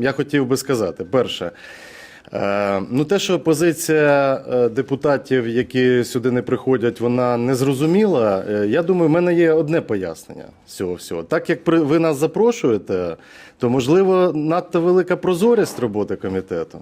Я хотів би сказати, перше, ну те, що позиція е, депутатів, які сюди не приходять, вона не зрозуміла. е, Я думаю, в мене є одне пояснення цього всього. Так як ви нас запрошуєте, то можливо надто велика прозорість роботи комітету.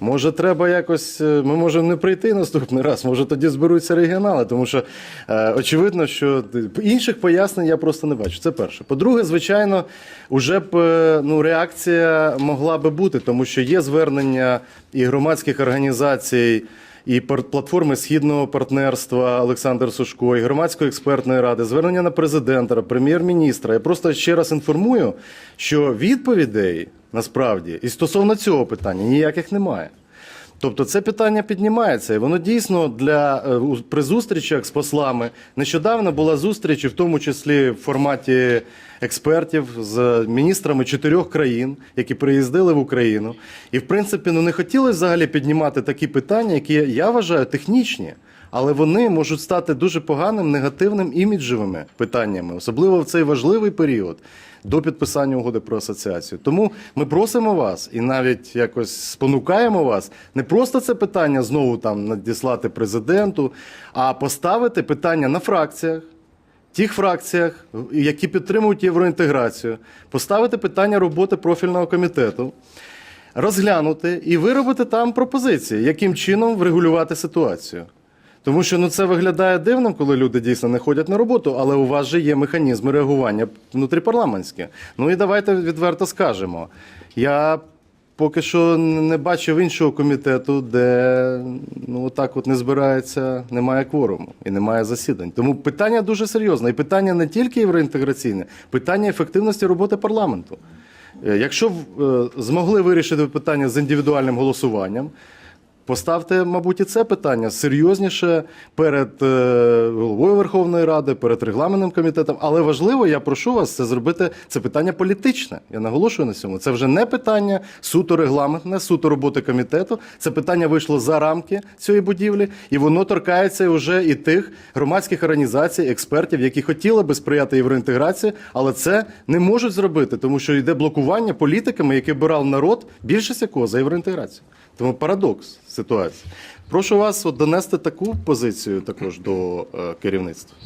Може, треба якось. е, Ми можемо не прийти наступний раз. Може, тоді зберуться регіонали, тому що е, очевидно, що інших пояснень я просто не бачу. Це перше. По-друге, звичайно, уже б е, ну, реакція могла би бути, тому що є звернення і громадських організацій. І платформи східного партнерства Олександр Сушко, і громадської експертної ради, звернення на президента, прем'єр-міністра. Я просто ще раз інформую, що відповідей насправді і стосовно цього питання ніяких немає. Тобто це питання піднімається, і воно дійсно для е, при зустрічах з послами. Нещодавно була зустріч, в тому числі в форматі експертів з міністрами чотирьох країн, які приїздили в Україну. І в принципі, ну не хотілося взагалі піднімати такі питання, які я вважаю технічні. Але вони можуть стати дуже поганим негативним іміджевими питаннями, особливо в цей важливий період до підписання угоди про асоціацію. Тому ми просимо вас і навіть якось спонукаємо вас не просто це питання знову там надіслати президенту, а поставити питання на фракціях. Тих фракціях, які підтримують євроінтеграцію, поставити питання роботи профільного комітету, розглянути і виробити там пропозиції, яким чином врегулювати ситуацію. Тому що ну, це виглядає дивним, коли люди дійсно не ходять на роботу, але у вас же є механізми реагування внутріпарламентські. Ну і давайте відверто скажемо. Я поки що не бачив іншого комітету, де ну, так от не збирається, немає кворуму і немає засідань. Тому питання дуже серйозне. І питання не тільки євроінтеграційне, питання ефективності роботи парламенту. Е, Якщо е, змогли вирішити питання з індивідуальним голосуванням, Поставте, мабуть, і це питання серйозніше перед е, головою Верховної Ради, перед регламентним комітетом. Але важливо, я прошу вас це зробити. Це питання політичне. Я наголошую на цьому. Це вже не питання суто регламентне, суто роботи комітету. Це питання вийшло за рамки цієї будівлі, і воно торкається вже і тих громадських організацій, експертів, які хотіли би сприяти євроінтеграції, але це не можуть зробити, тому що йде блокування політиками, які обирав народ, більшість якого за євроінтеграцію. Тому парадокс ситуації. Прошу вас от, донести таку позицію також до е, керівництва.